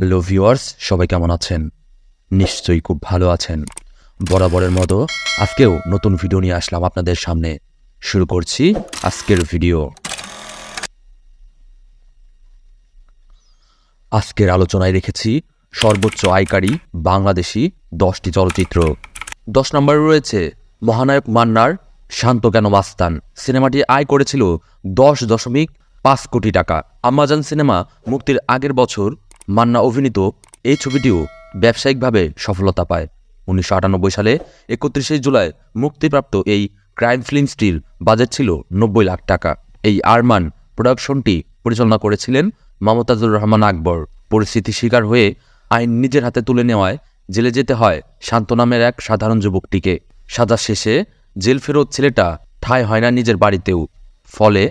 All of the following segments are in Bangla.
হ্যালো ভিউয়ার্স সবাই কেমন আছেন? নিশ্চয়ই খুব ভালো আছেন। বরাবরের মতো আজকেও নতুন ভিডিও নিয়ে আসলাম আপনাদের সামনে। শুরু করছি আজকের ভিডিও আজকের আলোচনায় রেখেছি সর্বোচ্চ আয়কারী বাংলাদেশি দশটি চলচ্চিত্র। দশ নম্বরে রয়েছে মহানায়ক মান্নার শান্ত কেন মাস্তান। সিনেমাটি আয় করেছিল দশ দশমিক পাঁচ কোটি টাকা। আমাজন সিনেমা মুক্তির আগের বছর মান্না অভিনীত এই ছবিটিও ব্যবসায়িকভাবে সফলতা পায়। উনিশশো আটানব্বই সালে একত্রিশে জুলাই মুক্তিপ্রাপ্ত এই ক্রাইম ফিল্মসটির বাজেট ছিল নব্বই লাখ টাকা। এই আরমান প্রোডাকশনটি পরিচালনা করেছিলেন মমতাজুর রহমান আকবর। পরিস্থিতি শিকার হয়ে আইন নিজের হাতে তুলে নেওয়ায় জেলে যেতে হয় শান্ত নামের এক সাধারণ যুবকটিকে। সাজা শেষে জেল ফেরত ছেলেটা ঠাঁই হয় না নিজের বাড়িতেও। ফলে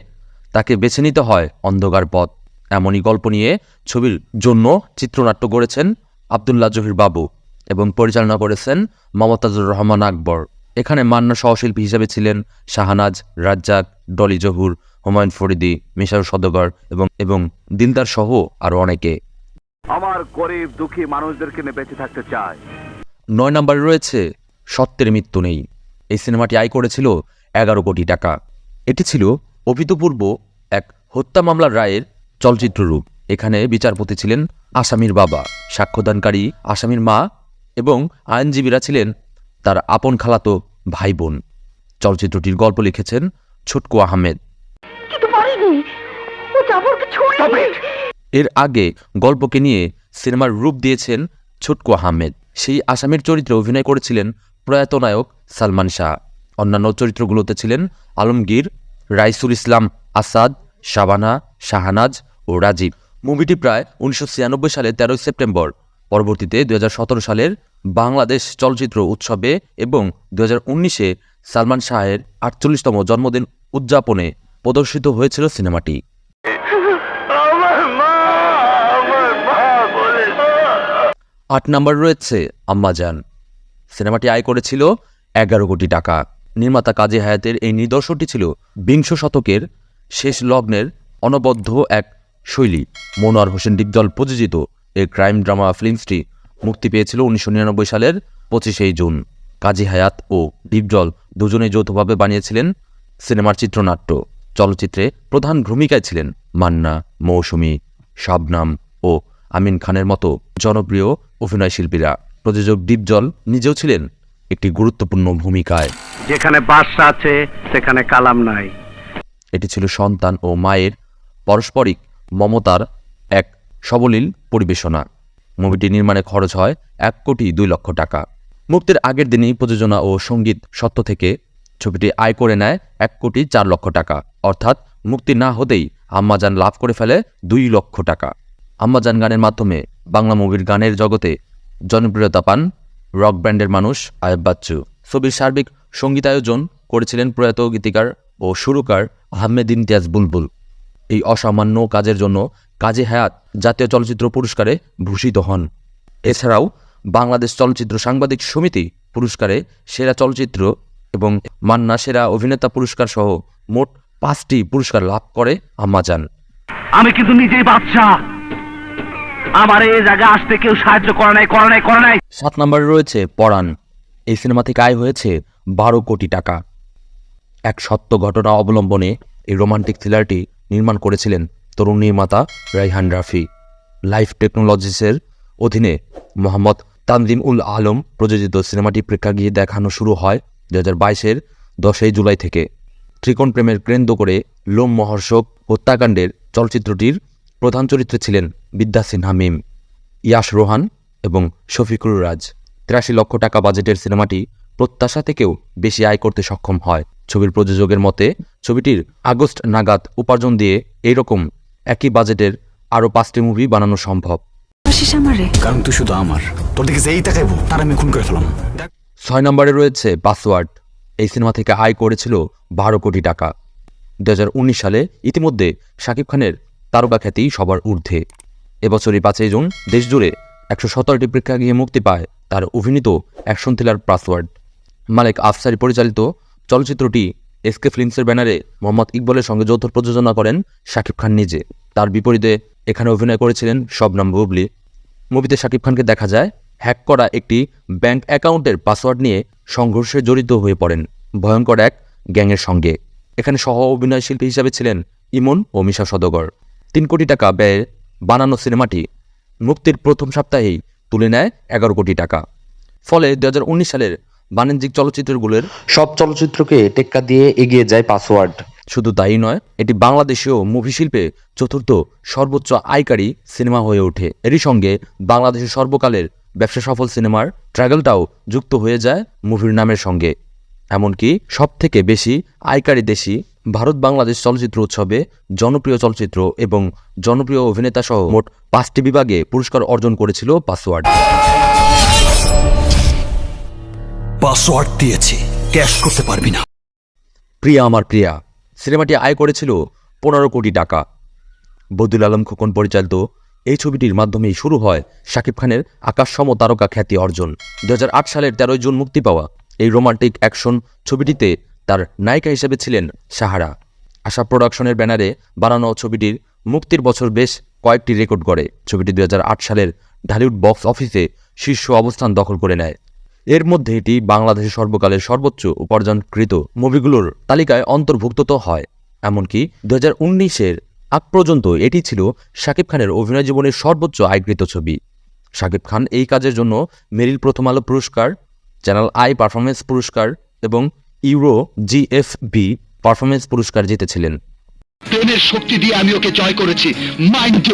তাকে বেছে নিতে হয় অন্ধকার পথ। এমনই গল্প নিয়ে ছবির জন্য চিত্রনাট্য গড়েছেন আবদুল্লাহ জহির বাবু এবং পরিচালনা করেছেন মমতাজুর রহমান আকবর। এখানে মান্না সহশিল্পী হিসেবে ছিলেন শাহানাজ রাজ্জাক ডলি জহুর হুমায়ুন ফরিদি মিশার সদগর এবং এবং দিলদার সহ আরও অনেকে। আমার গরিব দুঃখী মানুষদেরকে নিয়ে বেঁচে থাকতে চাই। নয় নম্বরে রয়েছে সত্যের মৃত্যু নেই। এই সিনেমাটি আয় করেছিল এগারো কোটি টাকা। এটি ছিল অভূতপূর্ব এক হত্যা মামলার রায়ের চলচ্চিত্র রূপ। এখানে বিচারপতি ছিলেন আসামির বাবা সাক্ষ্যদানকারী আসামির মা এবং আইনজীবীরা ছিলেন তার আপন খালাতো ভাই বোন চলচ্চিত্রটির গল্প লিখেছেন ছুটকু আহমেদ। এর আগে গল্পকে নিয়ে সিনেমার রূপ দিয়েছেন ছুটকু আহমেদ। সেই আসামির চরিত্রে অভিনয় করেছিলেন প্রয়াত নায়ক সালমান শাহ। অন্যান্য চরিত্রগুলোতে ছিলেন আলমগীর রাইসুল ইসলাম আসাদ শাবানা শাহানাজ ও রাজীব। মুভিটি প্রায় উনিশশো সালে তেরোই সেপ্টেম্বর। পরবর্তীতে দু সালের বাংলাদেশ চলচ্চিত্র উৎসবে এবং দু উনিশে সালমান শাহের আটচল্লিশতম জন্মদিন উদযাপনে প্রদর্শিত হয়েছিল সিনেমাটি। আট নম্বর রয়েছে আম্মাজান সিনেমাটি আয় করেছিল এগারো কোটি টাকা। নির্মাতা কাজী হায়াতের এই নিদর্শনটি ছিল বিংশ শতকের শেষ লগ্নের অনবদ্য এক শৈলী। মনোয়ার হোসেন ডিপজল প্রযোজিত এই ক্রাইম ড্রামা ফিল্মসটি মুক্তি পেয়েছিল উনিশশো নিরানব্বই সালের পঁচিশেই জুন। কাজী হায়াত ও ডিপজল দুজনেই যৌথভাবে বানিয়েছিলেন সিনেমার চিত্রনাট্য। চলচ্চিত্রে প্রধান ভূমিকায় ছিলেন মান্না মৌসুমী শাবনাম ও আমিন খানের মতো জনপ্রিয় অভিনয়শিল্পীরা প্রযোজক ডিপজল নিজেও ছিলেন একটি গুরুত্বপূর্ণ ভূমিকায়। যেখানে বাদশা আছে সেখানে কালাম নাই। এটি ছিল সন্তান ও মায়ের পারস্পরিক মমতার এক সবলীল পরিবেশনা। মুভিটি নির্মাণে খরচ হয় এক কোটি দুই লক্ষ টাকা। মুক্তির আগের দিনই প্রযোজনা ও সংগীত সত্য থেকে ছবিটি আয় করে নেয় এক কোটি চার লক্ষ টাকা। অর্থাৎ মুক্তি না হতেই আম্মাজান লাভ করে ফেলে দুই লক্ষ টাকা। আম্মাজান গানের মাধ্যমে বাংলা মুভির গানের জগতে জনপ্রিয়তা পান রক ব্যান্ডের মানুষ আয়ব বাচ্চু। ছবির সার্বিক সঙ্গীতায়োজন করেছিলেন প্রয়াত গীতিকার ও সুরকার আহমেদ ইমতিয়াজ বুলবুল। এই অসামান্য কাজের জন্য কাজী হায়াত জাতীয় চলচ্চিত্র পুরস্কারে ভূষিত হন। এছাড়াও বাংলাদেশ চলচ্চিত্র সাংবাদিক সমিতি পুরস্কারে সেরা চলচ্চিত্র এবং মান্না সেরা অভিনেতা পুরস্কার সহ মোট পাঁচটি পুরস্কার লাভ করে আম্মাজান আমি কিন্তু নিজেই বাদশা আমার এই জায়গা আসতে কেউ সাহায্য করে নাই করে নাই করে নাই। সাত নম্বরে রয়েছে পরাণ। এই সিনেমা থেকে আয় হয়েছে বারো কোটি টাকা। এক সত্য ঘটনা অবলম্বনে এই রোমান্টিক থ্রিলারটি নির্মাণ করেছিলেন তরুণ নির্মাতা রাইহান রাফি। লাইফ টেকনোলজিসের অধীনে মোহাম্মদ তানজিম উল আলম প্রযোজিত সিনেমাটি প্রেক্ষাগৃহে দেখানো শুরু হয় দু হাজার বাইশের দশই জুলাই থেকে। ত্রিকোণ প্রেমের কেন্দ্র করে লোম মহর্ষক হত্যাকাণ্ডের চলচ্চিত্রটির প্রধান চরিত্রে ছিলেন বিদ্যা সিনহা মিম, ইয়াশ রোহান এবং শফিকুর রাজ। তিরাশি লক্ষ টাকা বাজেটের সিনেমাটি প্রত্যাশা থেকেও বেশি আয় করতে সক্ষম হয়। ছবির প্রযোজকের মতে ছবিটির আগস্ট নাগাদ উপার্জন দিয়ে এইরকম একই বাজেটের আরও পাঁচটি মুভি বানানো সম্ভব। কারণ তুই শুধু আমার। তোর দিকে যেই তাকাইবো তার আমি খুন করে ফেলাম। ছয় নম্বরে রয়েছে পাসওয়ার্ড। এই সিনেমা থেকে আয় করেছিল বারো কোটি টাকা। দু হাজার উনিশ সালে ইতিমধ্যে শাকিব খানের তারকা খ্যাতি সবার ঊর্ধ্বে। এবছরই পাঁচই জুন দেশজুড়ে একশো সতেরোটি প্রেক্ষাগৃহে মুক্তি পায় তার অভিনীত action thriller password. Malek Afsari পরিচালিত চলচ্চিত্রটি এসকে ফিল্মসের ব্যানারে মোহাম্মদ ইকবলের সঙ্গে যৌথ প্রযোজনা করেন শাকিব খান নিজে। তার বিপরীতে এখানে অভিনয় করেছিলেন শবনাম বুবলি। মুভিতে শাকিব খানকে দেখা যায়, হ্যাক করা একটি ব্যাংক অ্যাকাউন্টের পাসওয়ার্ড নিয়ে সংঘর্ষে জড়িত হয়ে পড়েন। ভয়ঙ্কর এক গ্যাংয়ের সঙ্গে। এখানে সহ অভিনয় শিল্পী হিসাবে ছিলেন ইমন ও মিশা সদগর। তিন কোটি টাকা ব্যয়ে বানানো সিনেমাটি মুক্তির প্রথম সপ্তাহেই তুলে নেয় এগারো কোটি টাকা। ফলে দু হাজার উনিশ সালের বাণিজ্যিক চলচ্চিত্রগুলোর সব চলচ্চিত্রকে টেক্কা দিয়ে এগিয়ে যায় পাসওয়ার্ড। শুধু তাই নয় এটি বাংলাদেশীয় মুভি শিল্পে চতুর্থ সর্বোচ্চ আয়কারী সিনেমা হয়ে ওঠে। এরই সঙ্গে বাংলাদেশের সর্বকালের ব্যবসা সফল সিনেমার ট্রাগলটাও যুক্ত হয়ে যায় মুভির নামের সঙ্গে। এমনকি সব থেকে বেশি আয়কারী দেশি ভারত বাংলাদেশ চলচ্চিত্র উৎসবে জনপ্রিয় চলচ্চিত্র এবং জনপ্রিয় অভিনেতা সহ মোট পাঁচটি বিভাগে পুরস্কার অর্জন করেছিল পাসওয়ার্ড। পাসওয়ার্ড দিয়েছি। ক্যাশ করতে পারবি না। প্রিয়া আমার প্রিয়া, সিনেমাটি আয় করেছিল পনেরো কোটি টাকা। বদুল আলম খোকন পরিচালিত এই ছবিটির মাধ্যমেই শুরু হয় শাকিব খানের আকাশসম তারকা খ্যাতি অর্জন। দু হাজার আট সালের তেরোই জুন মুক্তি পাওয়া এই রোমান্টিক অ্যাকশন ছবিটিতে তার নায়িকা হিসেবে ছিলেন সাহারা। আশা প্রোডাকশনের ব্যানারে বানানো ছবিটির মুক্তির বছর বেশ কয়েকটি রেকর্ড গড়ে। ছবিটি দু হাজার আট সালের ঢালিউড বক্স অফিসে শীর্ষ অবস্থান দখল করে নেয়। এর মধ্যে এটি বাংলাদেশের সর্বকালের সর্বোচ্চ উপার্জনকৃত মুভিগুলোর তালিকায় অন্তর্ভুক্ত তো হয়। এমনকি দু হাজার উনিশের আগ পর্যন্ত এটি ছিল শাকিব খানের অভিনয় জীবনের সর্বোচ্চ আয়কৃত ছবি। শাকিব খান এই কাজের জন্য মেরিল প্রথম আলো পুরস্কার, চ্যানেল আই পারফরমেন্স পুরস্কার এবং ইউরো জিএফবি পারফরমেন্স পুরস্কার জিতেছিলেন। প্রেমের শক্তি দিয়ে আমি ওকে জয় করেছি। মাইন্ড